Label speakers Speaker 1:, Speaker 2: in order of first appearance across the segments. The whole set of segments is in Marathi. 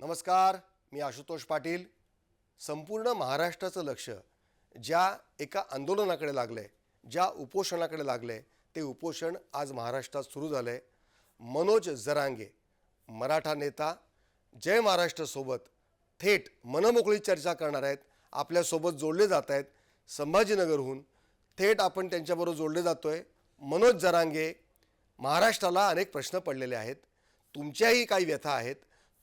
Speaker 1: नमस्कार मी आशुतोष पाटील. संपूर्ण महाराष्ट्राचं लक्ष ज्या एका आंदोलनाकडे लागलं आहे ज्या उपोषणाकडे लागलं आहे ते उपोषण आज महाराष्ट्रात सुरू झालं. आहे मनोज जरांगे मराठा नेता जय महाराष्ट्रसोबत थेट मनमोकळी चर्चा करणार आहेत आपल्यासोबत जोडले जात आहेत संभाजीनगरहून. थेट आपण त्यांच्याबरोबर जोडले जातो आहे मनोज जरांगे महाराष्ट्राला अनेक प्रश्न पडलेले आहेत. तुमच्याही काही व्यथा आहेत.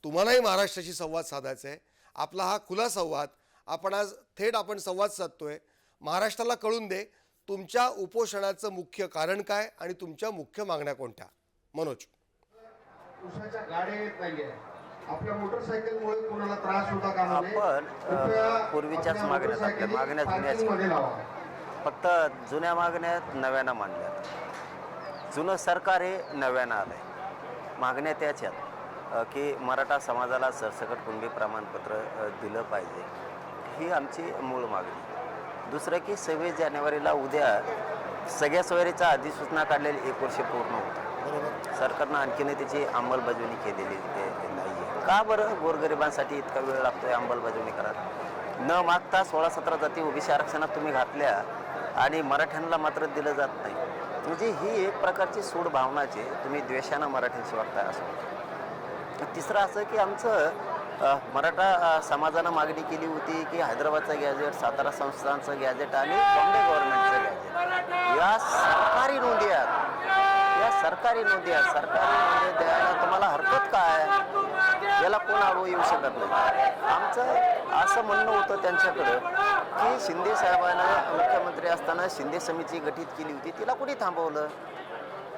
Speaker 1: तुम्हालाही महाराष्ट्राशी संवाद साधायचा आहे. आपला हा खुला संवाद. आपण आज थेट आपण संवाद साधतोय. महाराष्ट्राला कळून दे तुमच्या उपोषणाचं मुख्य कारण काय आणि तुमच्या मुख्य मागण्या कोणत्या? मनोज.
Speaker 2: उसाच्या गाड्या येत नाहीये. आपल्या मोटरसायकलमुळे कोणाला त्रास होता कामा नये.
Speaker 3: आपण, अ, पूर्वीच्याच
Speaker 2: मोटरसायकली
Speaker 3: मागण्या जुन्याच. फक्त जुन्या मागण्या नव्यानं मांडल्यात जुनं सरकार हे नव्यानं आलं आहे मागण्या त्याच आहेत. की मराठा समाजाला सरसकट कुणबी प्रमाणपत्र दिलं पाहिजे ही आमची मूळ मागणी. दुसरं की सव्वीस जानेवारीला उद्या सगळ्या सोयरीचा अधिसूचना काढलेली एक वर्ष पूर्ण होतं सरकारनं आणखीनही त्याची अंमलबजावणी केलेली नाही आहे का बरं गोरगरिबांसाठी इतका वेळ लागतोय अंमलबजावणी करायला? न मागता सोळा सतरा जाती ओबीसी आरक्षणात तुम्ही घातल्या आणि मराठ्यांना मात्र दिलं जात नाही. म्हणजे ही एक प्रकारची सूड भावनाची तुम्ही द्वेषानं मराठ्यांशी वागताय असं. तिसरं असं की आमचं मराठा समाजानं मागणी केली होती की हैदराबादचं गॅजेट सातारा संस्थांचं गॅजेट आणि बॉम्बे गव्हर्नमेंटचं गॅजेट या सरकारी नोंदी आहेत. या सरकारी नोंदी आहेत. सरकारी नोंदी द्यायला तुम्हाला हरकत काय? याला कोण अडवू येऊ शकत नाही. आमचं असं म्हणणं होतं त्यांच्याकडं की शिंदे साहेबांना मुख्यमंत्री असताना शिंदे समिती गठीत केली होती. तिला कुणी थांबवलं?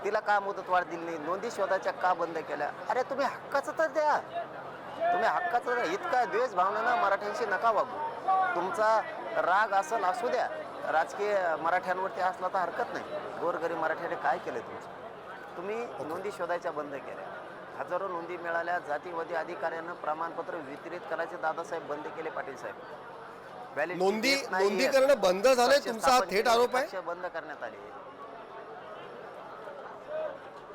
Speaker 3: तिला का मुदतवाढ दिली नाही? नोंदी शोधाच्या का बंद केल्या? अरे तुम्ही हक्काचं तर द्या. तुम्ही हक्काचं द्या. इतका द्वेष भावनेनं मराठ्यांशी नका वागू. तुमचा राग असेल असू द्या. राजकीय मराठ्यांवरती असला तर हरकत नाही. गोरगरीब मराठ्याने काय केलं तुमचं? तुम्ही नोंदी शोधायच्या बंद केल्या. हजारो नोंदी मिळाल्या. जातीवादी अधिकाऱ्यांना प्रमाणपत्र वितरित करायचे दादासाहेब बंद केले पाटील साहेब.
Speaker 1: नोंदी. नोंदी करणं बंद झालंय. तुमचा थेट आरोप आहे?
Speaker 3: बंद करण्यात आले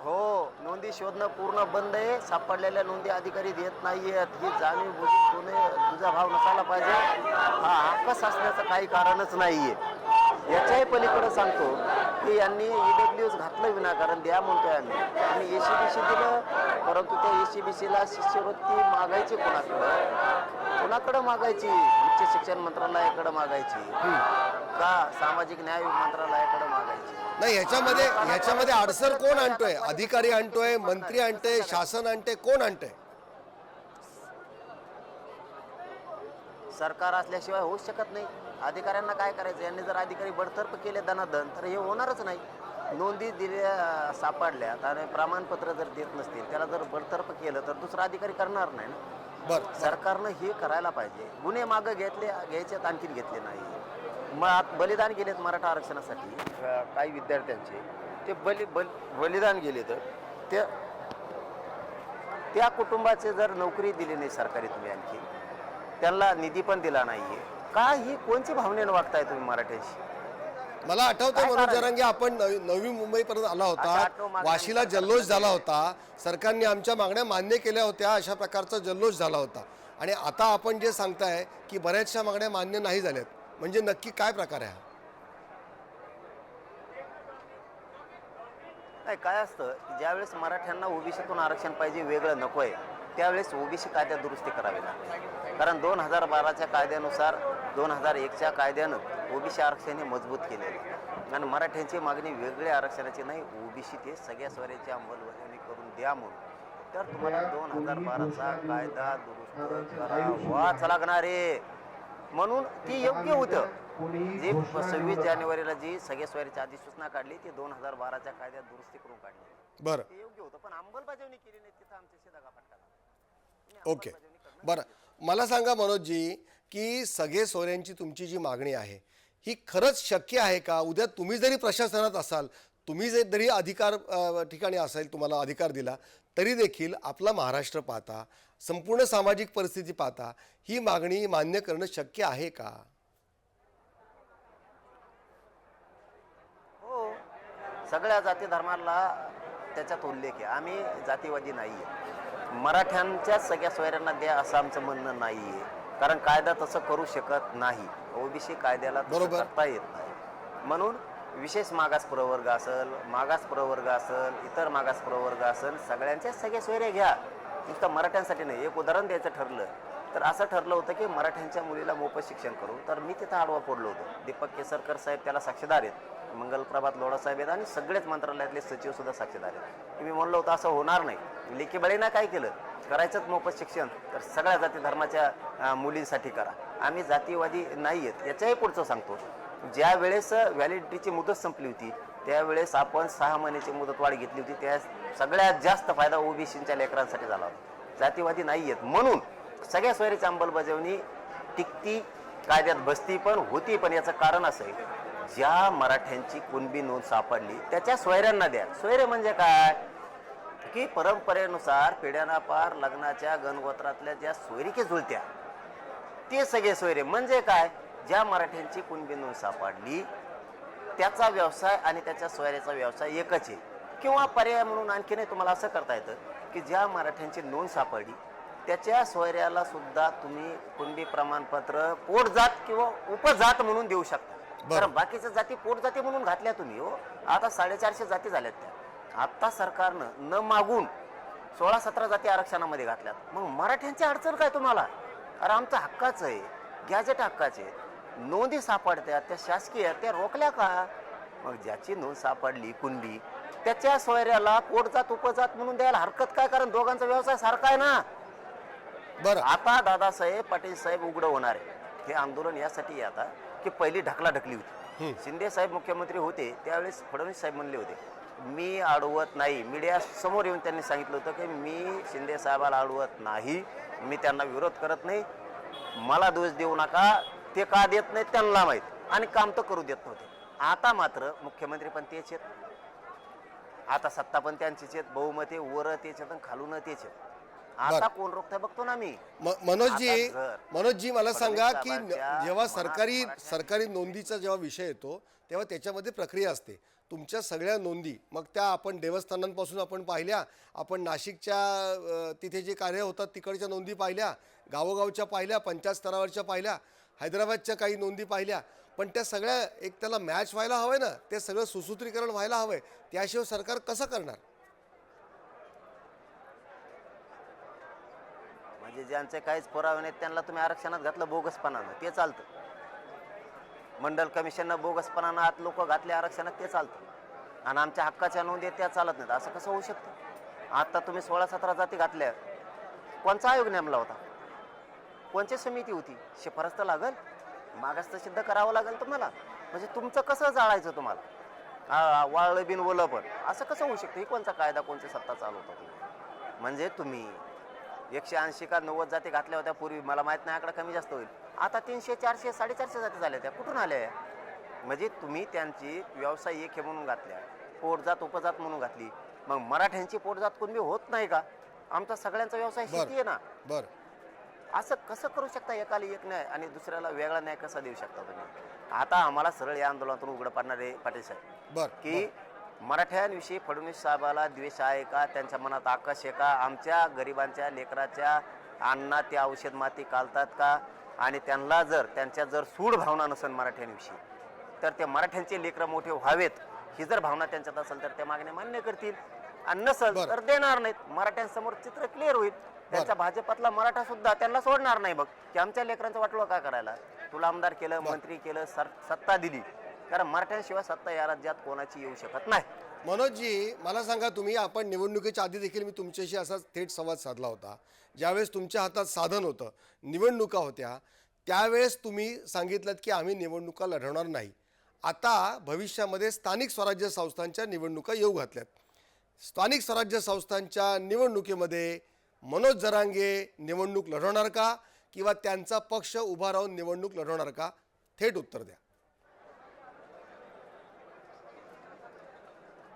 Speaker 3: हो नोंदी शोधणं पूर्ण बंद आहे. सापडलेल्या नोंदी अधिकारी देत नाहीयेत. ही जाणीव बुजून कोणी तुझा भाव नसायला पाहिजे. हा हक्कच असण्याचं काही कारणच नाहीये. याच्याही पलीकडं सांगतो की यांनी ईडब्ल्यूज घातलं विनाकारण द्या म्हणतोय आम्ही. आणि ए सी बी सी दिलं परंतु त्या ए सी बी सीला शिष्यवृत्ती मागायची कोणाकडं? कोणाकडं मागायची? उच्च शिक्षण मंत्रालयाकडं मागायची. का सामाजिक न्याय मंत्रालयाकडे मागायची?
Speaker 1: नाही ह्याच्यामध्ये ह्याच्यामध्ये अडसर कोण आणतोय? अधिकारी आणतोय मंत्री आणतोय शासन आणतंय कोण आणतंय?
Speaker 3: सरकार असल्याशिवाय होऊच शकत नाही. अधिकाऱ्यांना काय करायचं? यांनी जर अधिकारी बडतर्फ केले दनादन तर हे होणारच नाही. नोंदी दिल्या सापडल्यात आणि प्रमाणपत्र जर देत नसतील त्याला जर बडतर्फ केलं तर दुसरा अधिकारी करणार नाही ना?
Speaker 1: बर
Speaker 3: सरकारनं हे करायला पाहिजे. गुन्हे मागं घेतले घ्यायच्यात आणखीन घेतले नाही. मग आत बलिदान गेलेत मराठा आरक्षणासाठी काही विद्यार्थ्यांचे. ते बलि बल बलिदान गेले तर त्या त्या कुटुंबाचे जर नोकरी दिली नाही सरकारी तुम्ही आणखी त्यांना निधी पण दिला नाहीये. का ही कोणची भावनेनं वागताय तुम्ही मराठ्यांशी?
Speaker 1: मला आठवतं मनोज? जरांगे आपण नवी नवी मुंबईपर्यंत आला होता. वाशीला जल्लोष झाला. होता. सरकारने आमच्या मागण्या मान्य केल्या होत्या अशा प्रकारचा जल्लोष झाला होता. आणि आता आपण जे सांगताय की बऱ्याचशा मागण्या मान्य नाही झाल्यात. म्हणजे नक्की काय प्रकार आहे हा?
Speaker 3: नाही काय असतं की ज्यावेळेस मराठ्यांना ओबीसीतून आरक्षण पाहिजे वेगळं नको आहे त्यावेळेस ओबीसी कायद्यात दुरुस्ती करावी लागते. कारण दोन हजार बाराच्या कायद्यानुसार दोन हजार एकच्या कायद्यानं ओबीसी आरक्षण हे मजबूत केलेलं आहे. आणि मराठ्यांची मागणी वेगळ्या आरक्षणाची नाही ओबीसी ते सगळ्या स्वरांची अंमलबजावणी करून द्या म्हणून. तर तुम्हाला दोन हजार बाराचा कायदा दुरुस्त करावाच लागणार आहे. म्हणून ती योग्य होतं. जी सव्वीस जानेवारीला जी सगळ्या स्वारीची अधिसूचना काढली ती दोन हजार बाराच्या कायद्यात दुरुस्ती करून काढली.
Speaker 1: बरं.
Speaker 3: ते योग्य होतं पण अंमलबजावणी केली नाही तिथं आमच्या शेदागा फटका झाला.
Speaker 1: ओके. बरं. मला सांगा मनोजजी की सगळे सोयऱ्यांची तुमची जी मागणी आहे ही खरंच शक्य आहे का? उद्या तुम्ही जरी प्रशासनात असाल तुम्ही जे जरी अधिकार ठिकाणी असेल तुम्हाला अधिकार दिला तरी देखील आपला महाराष्ट्र पाहता संपूर्ण सामाजिक परिस्थिती पाहता ही मागणी मान्य करणं शक्य आहे का?
Speaker 3: हो. सगळ्या जाती धर्माला त्याच्यात उल्लेख आहे. आम्ही जातीवादी नाही आहे मराठ्यांच्या सगळ्या सोयऱ्यांना द्या असं आमचं म्हणणं नाही आहे कारण कायदा तसं करू शकत नाही. ओबीसी कायद्याला. करता येत नाही. म्हणून विशेष मागास प्रवर्ग असेल मागास प्रवर्ग असेल इतर मागास प्रवर्ग असेल सगळ्यांच्या सगळ्या सोयऱ्या घ्या. नुसतं मराठ्यांसाठी नाही एक उदाहरण द्यायचं ठरलं तर असं ठरलं होतं की मराठ्यांच्या मुलीला मोफत शिक्षण करू. तर मी तिथं आडवा पडलो होतो. दीपक केसरकर साहेब त्याला साक्षीदार आहेत. मंगलप्रभात लोढा साहेब आहेत आणि सगळेच मंत्रालयातले सचिव सुद्धा साक्षीदार आहेत. मी म्हणलो होतं असं होणार नाही. लेखीबळीनं काय केलं? करायचंच मोफत शिक्षण तर सगळ्या जाती धर्माच्या मुलींसाठी करा. आम्ही जातीवादी नाही आहेत. याच्याही पुढचं सांगतो. ज्या वेळेस व्हॅलिडिटीची मुदत संपली होती त्यावेळेस आपण सहा महिन्याची मुदत वाढ घेतली होती. त्या सगळ्यात जास्त फायदा ओबीसीच्या लेकरांसाठी झाला होता. जातीवादी नाही आहेत. म्हणून सगळ्या सोयरीची अंमलबजावणी टिकती कायद्यात बसती पण होती पण याचं कारण असं आहे ज्या मराठ्यांची कुणबी नोंद सापडली त्याच्या सोयऱ्यांना द्या. सोयरे म्हणजे काय? की परंपरेनुसार पिढ्यानापार लग्नाच्या गणगोत्रातल्या ज्या सोयरिके जुळत्या ते सगळे सोयरे. म्हणजे काय? ज्या मराठ्यांची कुणबी नोंद सापडली त्याचा व्यवसाय आणि त्याच्या सोयऱ्याचा व्यवसाय एकच आहे. किंवा पर्याय म्हणून आणखीनही तुम्हाला असं करता येतं की ज्या मराठ्यांची नोंद सापडली त्याच्या सोयऱ्याला सुद्धा तुम्ही कुणबी प्रमाणपत्र पोटजात किंवा उपजात म्हणून देऊ शकता. कारण बाकीच्या जाती पोटजाती म्हणून घातल्या तुम्ही हो. आता साडेचारशे जाती झाल्यात त्या. आता सरकारनं न मागून सोळा सतरा जाती आरक्षणामध्ये घातल्यात. मग मराठ्यांची अडचण काय तुम्हाला? अरे आमचं हक्काचं आहे गॅजेट हक्काचे आहे. नोंदी सापडत्या त्या शासकीय त्या रोखल्या का? मग ज्याची नोंद सापडली कुणबी त्याच्या सोयऱ्याला पोटजात उपजात म्हणून द्यायला हरकत काय? कारण दोघांचा व्यवसाय सारखा आहे ना.
Speaker 1: बरं.
Speaker 3: आता दादासाहेब पाटील साहेब उघडं होणार आहे. हे आंदोलन यासाठी आता की पहिली ढकला ढकली होती. शिंदे साहेब मुख्यमंत्री होते त्यावेळेस फडणवीस साहेब म्हणले होते मी अडवत नाही. मीडिया समोर येऊन त्यांनी सांगितलं होतं की मी शिंदे साहेबाला अडवत नाही. मी त्यांना विरोध करत नाही. मला दोष देऊ नका. ते का देत नाही त्यांना माहीत. आणि काम तर करू देत नव्हते. आता मात्र मुख्यमंत्री पण तेच आहेत. आता सत्ता पण त्यांचीच आहेत. बहुमते वर तेच आहेत आणि खालून तेच आहेत. आता कोण रोखतंय बघतो ना मी.
Speaker 1: मनोजजी मनोजजी मला सांगा की जेव्हा सरकारी सरकारी नोंदीचा जेव्हा विषय येतो तेव्हा त्याच्यामध्ये प्रक्रिया असते. तुमच्या सगळ्या नोंदी मग त्या आपण देवस्थानांपासून आपण पाहिल्या आपण नाशिकच्या तिथे जे कार्य होतात तिकडच्या नोंदी पाहिल्या गावोगावच्या पाहिल्या पंचायत स्तरावरच्या पाहिल्या हैदराबादच्या काही नोंदी पाहिल्या पण त्या सगळ्या एक त्याला मॅच व्हायला हवंय ना ते सगळं सुसूत्रीकरण व्हायला हवं आहे त्याशिवाय सरकार कसं करणार?
Speaker 3: म्हणजे ज्यांचे काहीच पुरावे नाहीत त्यांना तुम्ही आरक्षणात घातलं बोगसपणानं ते चालतं. मंडल कमिशननं बोगसपणानं आत लोक घातले आरक्षणात ते चालतं. आणि आमच्या हक्काच्या नोंदी आहेत त्या चालत नाहीत. असं कसं होऊ शकतं? आता तुम्ही सोळा सतरा जाती घातल्या. कोणचा आयोग नेमला होता? कोणची समिती होती? शिफारस तर लागल. मागास तर सिद्ध करावं लागेल तुम्हाला. म्हणजे तुमचं कसं जाळायचं तुम्हाला? हा, वाळलं बिन ओलं पण. असं कसं होऊ शकतं? ही कोणचा कायदा कोणची सत्ता चालवता तुम्ही? म्हणजे तुम्ही एकशे ऐंशी का नव्वद जाती घातल्या होत्या पूर्वी. मला माहीत नाही आकडा कमी जास्त होईल. आता तीनशे चारशे साडेचारशे जाती झाल्या त्या कुठून आल्या म्हणजे तुम्ही त्यांची व्यवसाय एक हे म्हणून घातल्या. पोटजात उपजात म्हणून घातली. मग मराठ्यांची पोटजात कुणबी होत नाही का? आमचा सगळ्यांचा व्यवसाय शेती आहे ना.
Speaker 1: बरं.
Speaker 3: असं कसं करू शकता एकाला एक न्याय आणि दुसऱ्याला वेगळा न्याय कसा देऊ शकता तुम्ही? आता आम्हाला सरळ या आंदोलनातून उघडं पाडणारे पाटील साहेब. की मराठ्यांविषयी फडणवीस साहेबाला द्वेष आहे का? त्यांच्या मनात आकाश आहे का? आमच्या गरिबांच्या लेकराच्या अन्नात ते औषध माती कालतात का? आणि त्यांना जर त्यांच्या जर सूड भावना नसेल मराठ्यांविषयी तर ते मराठ्यांचे लेकरं मोठे व्हावेत ही जर भावना त्यांच्यात असेल तर त्या मागण्या मान्य करतील. आणि नसेल. तर देणार नाहीत. मराठ्यांसमोर चित्र क्लिअर होईल. त्यांच्या भाजपातला मराठा सुद्धा त्यांना सोडणार नाही बघ. की आमच्या लेकरांचं वाटलं काय करायला? तुला आमदार केलं मंत्री केलं सर सत्ता दिली. कारण मराठ्यांशिवाय सत्ता या राज्यात कोणाची येऊ शकत नाही.
Speaker 1: मनोजजी मला सांगा तुम्ही आपण निवडणुकीच्या आधी देखील मी तुमच्याशी असा थेट संवाद साधला होता. ज्यावेळेस तुमच्या हातात साधन होतं निवडणुका होत्या त्यावेळेस तुम्ही सांगितलं की आम्ही निवडणुका लढवणार नाही. आता भविष्यामध्ये स्थानिक स्वराज्य संस्थांच्या निवडणुका येऊ घातल्यात. स्थानिक स्वराज्य संस्थांच्या निवडणुकीमध्ये मनोज जरांगे निवडणूक लढवणार का? किंवा त्यांचा पक्ष उभा राहून निवडणूक लढवणार का? थेट उत्तर द्या.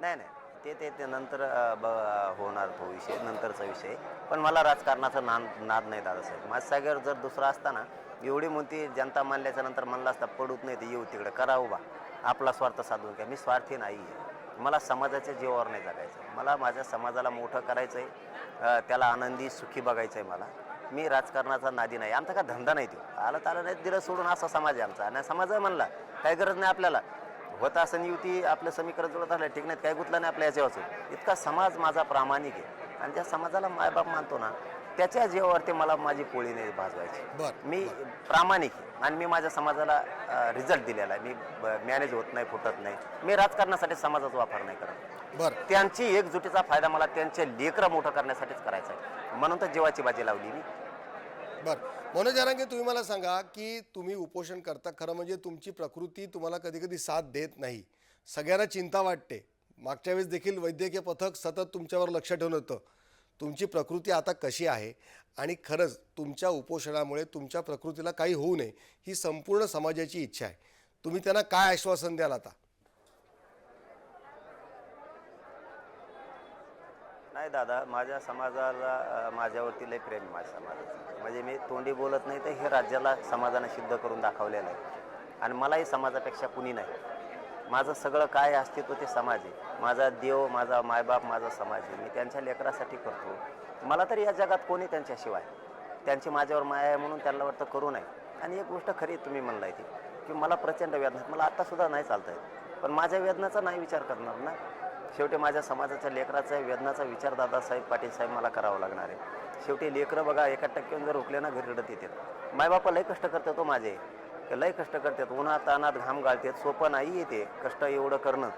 Speaker 3: नाही नाही. ते ते ते नंतर ब- होणार तो विषय नंतरचा विषय. पण मला राजकारणाचा नाद नाद नाही दादासाहेब माझ्या जागेवर जर दुसरा असता ना एवढी मोठी जनता मानल्याच्या नंतर म्हणला असता पडूत नाही तर येऊ तिकडे करा उभा. आपला स्वार्थ साधून घ्या. मी स्वार्थी नाही आहे मला समाजाच्या जीवावर नाही जगायचं. मला माझ्या समाजाला मोठं करायचं आहे त्याला आनंदी सुखी बघायचं आहे मला. मी राजकारणाचा नादी नाही. आमचा काय धंदा नाही तो. आलं तर आलं नाही दिलं सोडून असा समाज आहे आमचा. आणि समाज आहे म्हणला काही गरज नाही आपल्याला. होत असं युती आपलं समीकरण जुळत आलं ठीक नाही काही गुतलं नाही आपल्या याच्यावर इतका समाज माझा प्रामाणिक आहे. आणि त्या समाजाला मायबाप मानतो ना त्याच्या जीवावरती मला माझी पोळी नाही भाजवायची.
Speaker 1: बरं
Speaker 3: मी प्रामाणिक आणि मी माझ्या समाजाला रिझल्ट दिलेला आहे. मी मॅनेज होत नाही फुटत नाही. मी राजकारणासाठी समाजाचा वापर नाही करत.
Speaker 1: बरं.
Speaker 3: त्यांची एकजुटीचा फायदा मला त्यांचे लेकरं मोठं करण्यासाठीच करायचा आहे. म्हणून तर जीवाची बाजी लावली मी.
Speaker 1: बरं. मनोज जरांगे तुम्ही मला सांगा की तुम्ही उपोषण करता खरं म्हणजे तुमची प्रकृती तुम्हाला कधी कधी साथ देत नाही. सगळ्यांना चिंता वाटते. मागच्या वेळेस देखील वैद्यकीय पथक सतत तुमच्यावर लक्ष ठेवून होतं. तुमची प्रकृती आता कशी आहे? आणि खरंच तुमच्या उपोषणामुळे तुमच्या प्रकृतीला काही होऊ नये ही संपूर्ण समाजाची इच्छा आहे. तुम्ही त्यांना काय आश्वासन द्याल आता?
Speaker 3: नाही दादा माझ्या समाजाला माझ्यावरती लय प्रेम माझ्या समाजाचं. म्हणजे मी तोंडी बोलत नाही तर हे राज्याला समाजानं सिद्ध करून दाखवलेलं आहे. आणि मलाही समाजापेक्षा कुणी नाही. माझं सगळं काय अस्तित्व ते समाज आहे. माझा देव माझा मायबाप माझा समाज आहे. मी त्यांच्या लेकरासाठी करतो. मला तरी या जगात कोणी त्यांच्याशिवाय त्यांची माझ्यावर माया आहे म्हणून त्यांना वाटतं करू नये. आणि एक गोष्ट खरी तुम्ही म्हणलाय ती की मला प्रचंड वेदना मला आत्तासुद्धा नाही चालता येत पण माझ्या वेदनाचा नाही विचार करणार ना? शेवटी माझ्या समाजाच्या लेकराचा वेदनाचा विचार दादासाहेब पाटील साहेब मला करावा लागणार आहे. शेवटी लेकरं बघा एका टक्क्यावर जर उकले ना घरी रडत येतात. मायबापा लय कष्ट करतात तो माझे. लय कष्ट करतात. उन्हात तानात घाम गाळतात सोपं नाही येते कष्ट एवढं करणं.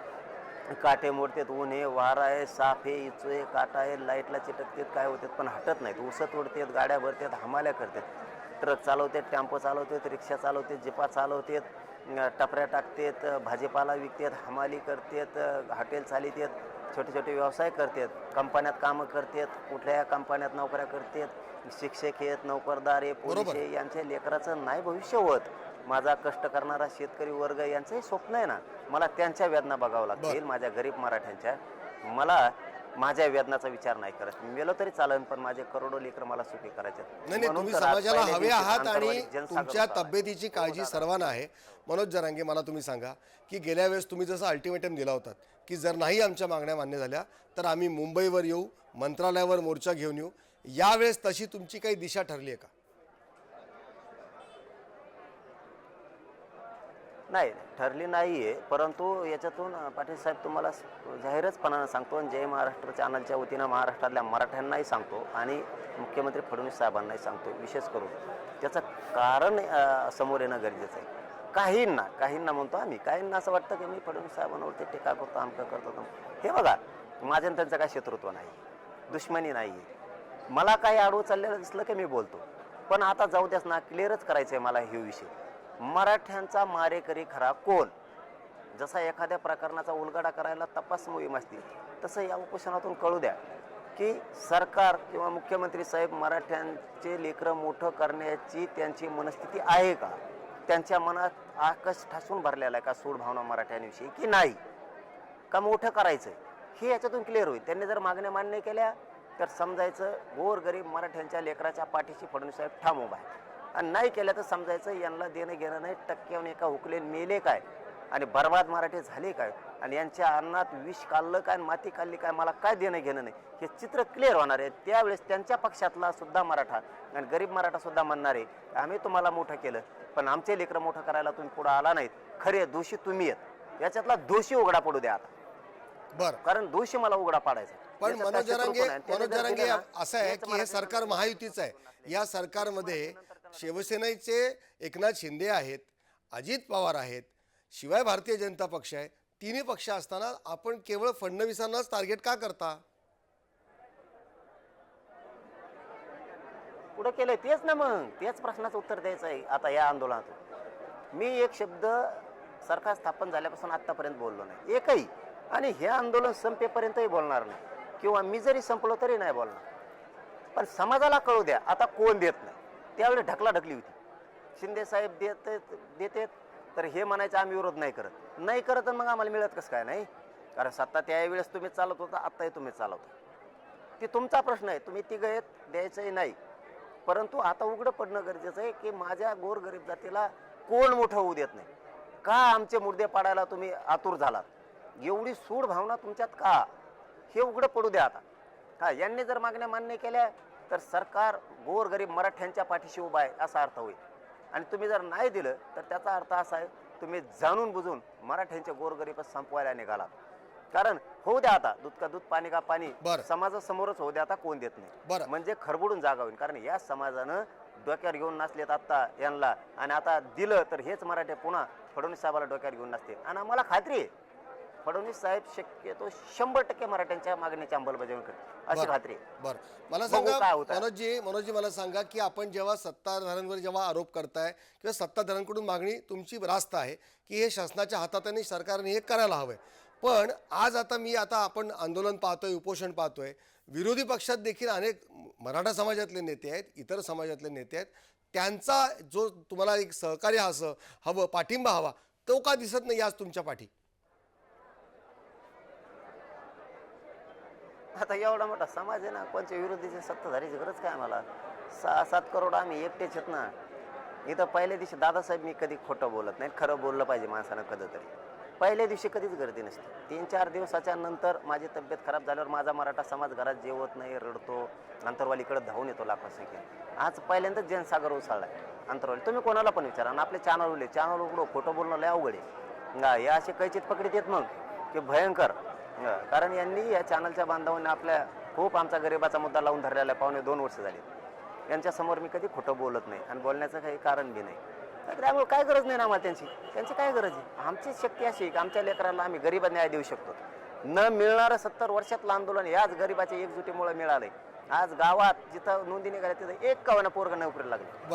Speaker 3: काटे मोडतात ऊन आहे वारा आहे साफ आहे इचू आहे काटा आहे लाईटला चिटकतात काय होतात पण हटत नाहीत. उसत ओढतात गाड्या भरतात हमाल्या करतात. ट्रक चालवतात टेम्पो चालवतात रिक्षा चालवतात जिपा चालवतात टपऱ्या टाकतात भाजीपाला विकतात हमाली करतात हॉटेल चालितात छोटे छोटे व्यवसाय करतात कंपन्यात कामं करतात कुठल्या कंपन्यात नोकऱ्या करतात शिक्षक आहेत नोकरदार आहे पोलीस. आहे यांच्या लेकराचं नाही भविष्य होत. माझा कष्ट करणारा शेतकरी वर्ग यांचंही स्वप्न आहे ना मला त्यांच्या वेदना बघावं लागतील माझ्या गरीब मराठ्यांच्या. मला माझ्या वेदनाचा विचार नाही करत मेलो तरी चालेल पण माझे करोडो लेकर मला सुखी करायचे
Speaker 1: तुम्ही समाजाला हवे आहात आणि तुमच्या तब्येतीची काळजी सर्वांना आहे. मनोज जरांगे मला तुम्ही सांगा की गेल्या वेळेस तुम्ही जसं अल्टिमेटम दिला होतात की जर नाही आमच्या मागण्या मान्य झाल्या तर आम्ही मुंबईवर येऊ मंत्रालयावर मोर्चा घेऊन येऊ. यावेळेस तशी तुमची काही दिशा ठरली आहे का?
Speaker 3: नाही ठरली नाही आहे परंतु याच्यातून पाटील साहेब तुम्हाला जाहीरचपणानं सांगतो आणि जय महाराष्ट्र चॅनलच्या वतीनं महाराष्ट्रातल्या मराठ्यांनाही सांगतो आणि मुख्यमंत्री फडणवीस साहेबांनाही सांगतो विशेष करून. त्याचं कारण समोर येणं गरजेचं आहे. काहींना काहींना म्हणतो आम्ही. काहींना असं वाटतं की मी फडणवीस साहेबांवरती टीका करतो आमकं करतो. हे बघा माझ्या त्यांचं काय शत्रुत्व नाही दुश्मनी नाही मला काही आडवं चाललेलं दिसलं की मी बोलतो. पण आता जाऊ द्यास ना क्लिअरच करायचं आहे मला हे विषय. मराठ्यांचा मारेकरी खरा कोण? जसा एखाद्या प्रकरणाचा उलगडा करायला तपास मोहीम असते तसं या उपोषणातून कळू द्या की सरकार किंवा मुख्यमंत्री साहेब मराठ्यांचे लेकरं मोठं करण्याची त्यांची मनस्थिती आहे का? त्यांच्या मनात आकश ठासून भरलेला आहे का सूडभावना मराठ्यांविषयी की नाही? का मोठं करायचं हे याच्यातून क्लिअर होईल. त्यांनी जर मागण्या मान्य केल्या तर समजायचं गोर गरीब मराठ्यांच्या लेकराच्या पाठीशी फडणवीस साहेब ठाम उभा आहे आणि नाही केल्या तर समजायचं यांना देणं घेणं नाही टक्क्यावर एका हुकले मेले काय? आणि बर्बाद मराठे झाले काय? आणि यांच्या अन्नात विष काढलं काय माती काढली काय? मला काय देणं घेणं नाही? हे चित्र क्लिअर होणार आहे. त्यावेळेस त्यांच्या पक्षातला सुद्धा मराठा आणि गरीब मराठा सुद्धा म्हणणार आहे आम्ही तुम्हाला मोठं केलं पण आमचे लेकरं मोठं करायला तुम्ही पुढं आला नाहीत. खरे दोषी तुम्ही आहेत. याच्यातला दोषी उघडा पडू द्या आता.
Speaker 1: बरं.
Speaker 3: कारण दोषी मला उघडा पाडायचा
Speaker 1: पण मनोज
Speaker 3: काय शत्रुत्व
Speaker 1: जरांगे
Speaker 3: नाही. त्याने
Speaker 1: मनोज
Speaker 3: जर
Speaker 1: जरांगे
Speaker 3: दिलं ना,
Speaker 1: असं आहे की हे सरकार महायुतीचं आहे. या सरकारमध्ये शिवसेनेचे एकनाथ शिंदे आहेत अजित पवार आहेत शिवाय भारतीय जनता पक्ष आहे तिन्ही पक्ष असताना आपण केवळ फडणवीसांनाच टार्गेट का करता?
Speaker 3: पुढं केलंय? तेच ना मग. तेच प्रश्नाचं उत्तर द्यायचं आहे आता या आंदोलनातून. मी एक शब्द सरकार स्थापन झाल्यापासून आत्तापर्यंत बोललो नाही. एकही. आणि हे आंदोलन संपेपर्यंतही बोलणार नाही. किंवा मी जरी संपलो तरी नाही बोलणार. पण समाजाला कळू द्या. आता कोण देत नाही? त्यावेळी ढकला ढकली होती. शिंदे साहेब देत देतेत तर हे म्हणायचं आम्ही विरोध नाही करत. नाही करत तर मग आम्हाला मिळत कसं काय नाही? कारण सत्ता त्यावेळेस तुम्ही चालत होता आत्ताही तुम्ही चालवता ते तुमचा प्रश्न आहे. तुम्ही तिघ आहेत द्यायचंही नाही. परंतु आता उघडं पडणं गरजेचं आहे की माझ्या गोरगरीब जातीला कोण मोठं होऊ देत नाही? का आमचे मुर्दे पाडायला तुम्ही आतुर झालात? एवढी सूड भावना तुमच्यात का? हे उघडं पडू द्या आता. हा यांनी जर मागण्या मान्य केल्या तर सरकार गोरगरीब मराठ्यांच्या पाठीशी उभा आहे असा अर्थ होईल. आणि तुम्ही जर नाही दिलं तर त्याचा अर्थ असा आहे तुम्ही जाणून बुजून मराठ्यांचे गोरगरीब संपवायला निघाला. कारण होऊ द्या आता दूध का दूध पाणी का पाणी. समाजासमोरच होऊ द्या आता कोण देत नाही. म्हणजे खरबडून जागा होईल. कारण या समाजानं डोक्यावर घेऊन नाचलेत आत्ता यांना. आणि आता दिलं तर हेच मराठे पुन्हा फडणवीस साहेबाला डोक्यावर घेऊन नसतील आणि आम्हाला खात्री आहे. फडणवीस साहेब शक्यतो शंभर टक्के मराठ्यांच्या मागणीची अंमलबजावणी करतील. अशी
Speaker 1: बरं.
Speaker 3: खात्री आहे.
Speaker 1: बरं. मला
Speaker 3: बघू काय
Speaker 1: सांगा
Speaker 3: होतं.
Speaker 1: मनोजजी मनोजजी मला सांगा की आपण जेव्हा सत्ताधाऱ्यांवर जेव्हा आरोप करताय किंवा सत्ताधाऱ्यांकडून मागणी तुमची रास्त आहे की हे शासनाच्या हातात आणि सरकारने हे करायला हवंय. पण आज आता मी आता आपण आंदोलन पाहतोय उपोषण पाहतोय. विरोधी पक्षात देखील अनेक मराठा समाजातले नेते आहेत इतर समाजातले नेते आहेत. त्यांचा जो तुम्हाला एक सहकार्य असं हवं पाठिंबा हवा तो का दिसत नाही आज तुमच्या पाठी?
Speaker 3: आता एवढा मोठा समाज आहे ना कोणच्या विरोधीची सत्ताधारीची गरज काय आम्हाला? सहा सात करोड आम्ही एकटेच आहेत ना. इथं पहिल्या दिवशी दादासाहेब मी कधी खोटं बोलत नाही खरं बोललं पाहिजे माणसानं कधीतरी. पहिल्या दिवशी कधीच गर्दी नसते. तीन चार दिवसाच्या नंतर माझी तब्येत खराब झाल्यावर माझा मराठा समाज घरात जेवत नाही रडतो अंतरवालीकडे धावून येतो लाखो संख्येत आज पहिल्यांदाच जनसागर उसळलाय अंतरवाली. तुम्ही कोणाला पण विचारा आणि आपले चॅनल उरले चॅनल उघडो खोटं बोलणं लय अवघड आहे. या हे असे कैचित पकडीत येत मग की भयंकर. कारण यांनी या चॅनलच्या बांधवांनी आपल्या खूप आमचा गरिबाचा मुद्दा लावून धरलेला आहे. पावणे दोन वर्ष झाली. यांच्यासमोर मी कधी खोटं बोलत नाही आणि बोलण्याचं काही कारण बी नाही. तर त्यामुळे काय गरज नाही ना आम्हाला त्यांची? त्यांची काय गरज आहे? आमची शक्ती अशी की आमच्या लेकराला आम्ही गरीब न्याय देऊ शकतो. न मिळणारं सत्तर वर्षातलं आंदोलन याच गरिबाच्या एकजुटीमुळे मिळालंय. आज गावात जिथं नोंदी निघाल्या तिथं एक कवाना पोरग नोकरी लागली.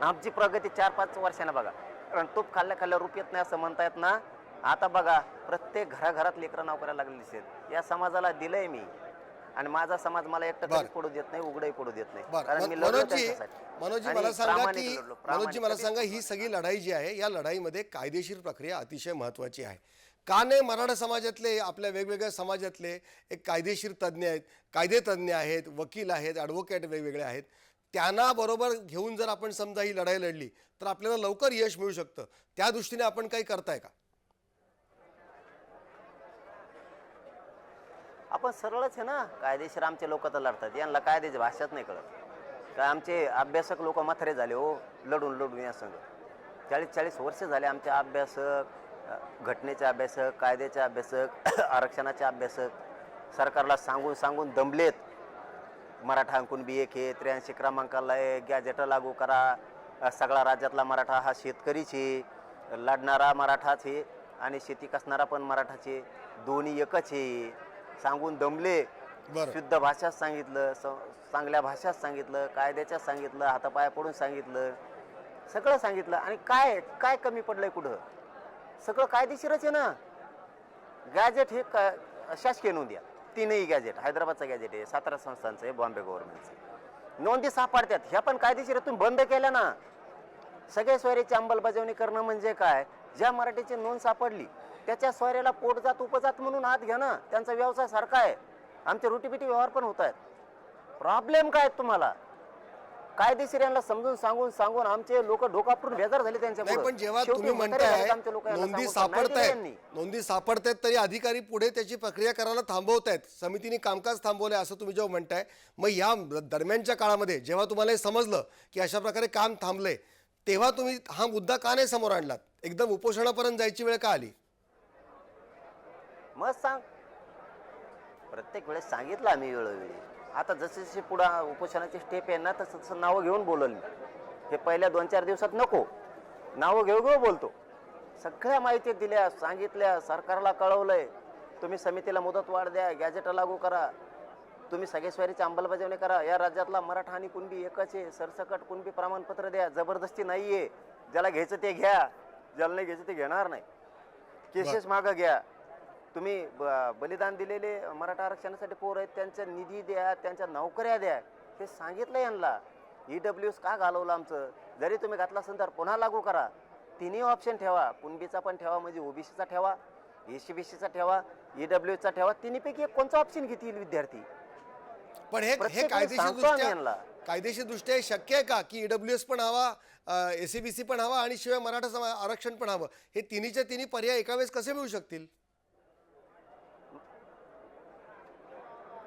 Speaker 3: आमची प्रगती चार पाच वर्षानं बघा. कारण तूप खाल्ल्या खाल्ल्या रुपयेत नाही असं म्हणता येत ना. आता बघा प्रत्येक घराघरात लेकरं नोकऱ्या लागलेली दिसेल. या समाजाला दिलंय मी. आणि माझा समाज मला एकटं पडू देत नाही उघडही पडू देत नाही.
Speaker 1: बरं.
Speaker 3: कारण
Speaker 1: मन-
Speaker 3: मी लढलो
Speaker 1: मनोजजी
Speaker 3: त्यांच्यासाठी.
Speaker 1: मनोजजी
Speaker 3: आणि
Speaker 1: मला सांगा की
Speaker 3: प्रामाणिक.
Speaker 1: मला सांगा ही सगळी लढाई जी आहे या लढाईमध्ये कायदेशीर प्रक्रिया अतिशय महत्त्वाची आहे. का नाही मराठा समाजातले आपल्या वेगवेगळ्या समाजातले एक कायदेशीर तज्ज्ञ आहेत कायदे तज्ज्ञ आहेत वकील आहेत ॲडव्होकेट वेगवेगळे आहेत त्यांना बरोबर घेऊन जर आपण समजा ही लढाई लढली तर आपल्याला लवकर यश मिळू शकतं. त्या दृष्टीने आपण काही करताय का?
Speaker 3: आपण सरळच आहे ना. कायदेशीर आमचे लोक तर लढतात. यांना कायद्याची भाषाच नाही कळत. काय आमचे अभ्यासक लोक म्हातारे झाले हो लढून लढून या संघ चाळीस चाळीस वर्ष झाले आमचे अभ्यासक घटनेचे अभ्यासक कायद्याचे अभ्यासक आरक्षणाचे अभ्यासक सरकारला सांगून सांगून दमलेत. मराठा अंकून बी एक हे त्र्याऐंशी क्रमांकाला आहे गॅजेट लागू करा. सगळा राज्यातला मराठा हा शेतकरीचे लढणारा मराठाच आहे आणि शेती कसणारा पण मराठाचे दोन्ही एकच आहे. सांगून दमले
Speaker 1: बरं.
Speaker 3: शुद्ध भाषाच सांगितलं स- चांगल्या भाषाच सांगितलं कायद्याच्यात सांगितलं हातापाया पडून सांगितलं सगळं सांगितलं. आणि काय काय कमी पडलंय कुठं? सगळं कायदेशीरच आहे ना. गॅजेट हे का शासकीय नोंदी आहे. तीनही गॅजेट हैदराबादचं गॅजेट आहे सातारा संस्थांचं आहे बॉम्बे गव्हर्नमेंटचं नोंदी सापडतात. ह्या पण कायदेशीर. तुम्ही बंद केल्या ना. सगळ्या स्वारीची अंमलबजावणी करणं म्हणजे काय? ज्या मराठीची नोंद सापडली त्याच्या स्वाऱ्याला पोटजात उपजात म्हणून हात घ्या ना त्यांचा व्यवसाय सारखा आहे. आमचे रोटीपिटी व्यवहार पण होत आहेत. प्रॉब्लेम काय आहेत तुम्हाला? कायदेशीर यांना समजून सांगून सांगून आमचे लोक डोकापरून बेजार झाले त्यांच्या.
Speaker 1: पण जेव्हा तुम्ही म्हणताय नोंदी
Speaker 3: यांनी.
Speaker 1: नोंदी सापडतायत तरी अधिकारी पुढे त्याची प्रक्रिया करायला थांबवतायत. समितीने कामकाज थांबवलंय असं तुम्ही जेव्हा म्हणताय मग या दरम्यानच्या काळामध्ये जेव्हा तुम्हाला हे समजलं की अशा प्रकारे काम थांबलंय तेव्हा तुम्ही हा मुद्दा का नाही समोर आणलात? एकदम उपोषणापर्यंत जायची वेळ का आली?
Speaker 3: मग सांग. प्रत्येक वेळेस सांगितलं आम्ही वेळोवेळी. आता जसे जसे पुढं उपोषणाची स्टेप आहे ना तसं तसं नावं घेऊन बोलल मी. हे पहिल्या दोन चार दिवसात नको. नावं घेऊ घेऊ बोलतो. सगळ्या माहिती दिल्या सांगितल्या सरकारला कळवलंय. तुम्ही समितीला मुदत वाढ द्या गॅजेट लागू करा. तुम्ही सगळे स्वारीची अंमलबजावणी करा. या राज्यातला मराठा आणि कुणबी एकच आहे. सरसकट कुणबी प्रमाणपत्र द्या. जबरदस्ती नाहीये. ज्याला घ्यायचं ते घ्या. ज्याला नाही घ्यायचं ते घेणार नाही. केसेस मागं घ्या. तुम्ही ब- बलिदान दिलेले मराठा आरक्षणासाठी पोर आहेत त्यांच्या निधी द्या त्यांच्या नोकऱ्या द्या हे सांगितलं यांना. ई डब्ल्यू एस का घालवलं आमचं? जरी तुम्ही घातला असेल तर पुन्हा लागू करा. तिन्ही ऑप्शन ठेवा. कुणबीचा पण ठेवा म्हणजे ओबीसीचा ठेवा एसी बीसीचा ठेवा ई डब्ल्यू एसचा ठेवा. तिन्हीपैकी एक कोणचा ऑप्शन घेतील विद्यार्थी?
Speaker 1: पण हे हे कायदेशीर. कायदेशीर दृष्ट्या हे शक्य आहे का की ईडब्ल्यू एस पण हवा एसीबीसी पण हवा आणि शिवाय मराठा आरक्षण पण हवं? हे तिन्हीच्या तिन्ही पर्याय एका वेळेस कसे मिळू शकतील?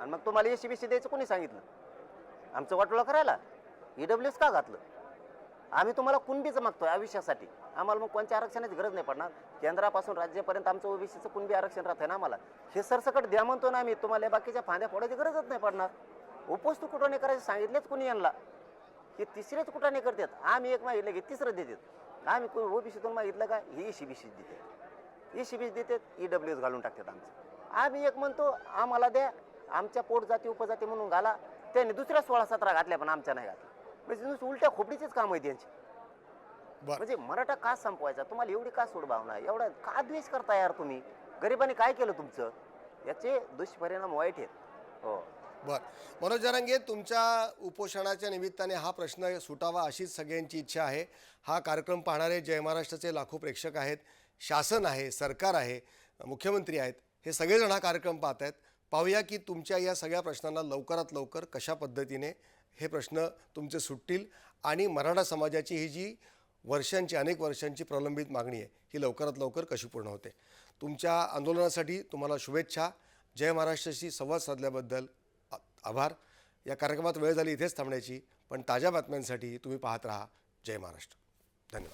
Speaker 3: आणि मग तुम्हाला ए सी बी सी द्यायचं कोणी सांगितलं? आमचं वाटोळा करायला? ईडब्ल्यू एस का घातलं? आम्ही तुम्हाला कुणबीचं मागतोय आयुष्यासाठी. आम्हाला मग कोणत्या आरक्षणाची गरज नाही पडणार? केंद्रापासून राज्यापर्यंत आमचं ओबीसीचं कुणबी आरक्षण राहतं ना आम्हाला. हे सरसकट द्या म्हणतो ना आम्ही. तुम्हाला बाकीच्या फांद्या फोडायची गरजच नाही पडणार. उपवास तू कुठं नाही करायचं सांगितलेच कुणी यांना? हे तिसरेच कुठं नाही करतात? आम्ही एक मागितलं की तिसरं देतात. आम्ही ओबीसीतून मागितलं का? ही सी बी सी देते ई सी बी देतात ई डब्ल्यू एस घालून टाकतात आमचं. आम्ही एक म्हणतो आम्हाला द्या आमच्या पोट जाती उपजाती म्हणून घाला. त्यांनी दुसऱ्या सोळा सतरा घातल्या पण आमच्या नाही घातल्या. म्हणजे नुसतं उलट्या खोपडीचीच काम आहे त्यांची
Speaker 1: बरं.
Speaker 3: म्हणजे मराठा का संपवायचा? तुम्हाला एवढी का सोड भावना एवढा का द्वेष करता यार तुम्ही? गरिबांनी काय केलं तुमचं? याचे दुष्परिणाम वाईट आहेत. हो.
Speaker 1: बर. मनोज जरांगे तुमच्या उपोषणाच्या निमित्ताने हा प्रश्न सुटावा अशीच सगळ्यांची इच्छा आहे. हा कार्यक्रम पाहणारे जय महाराष्ट्राचे लाखो प्रेक्षक आहेत. शासन आहे सरकार आहे मुख्यमंत्री आहेत. हे सगळेजण हा कार्यक्रम पाहत आहेत पाहूया की तुमच्या या सगळ्या प्रश्नांना लवकरात लवकर कशा पद्धतीने हे प्रश्न तुमचे सुटतील आणि मराठा समाजाची ही जी वर्षांची अनेक वर्षांची प्रलंबित मागणी आहे ही लवकरात लवकर कशी पूर्ण होते? तुमच्या आंदोलनासाठी तुम्हाला शुभेच्छा. जय महाराष्ट्राशी संवाद साधल्याबद्दल आभार. या कार्यक्रमात वेळ झाली इथेच थांबण्याची पण ताज्या बातम्यांसाठी तुम्ही पाहत राहा. जय महाराष्ट्र.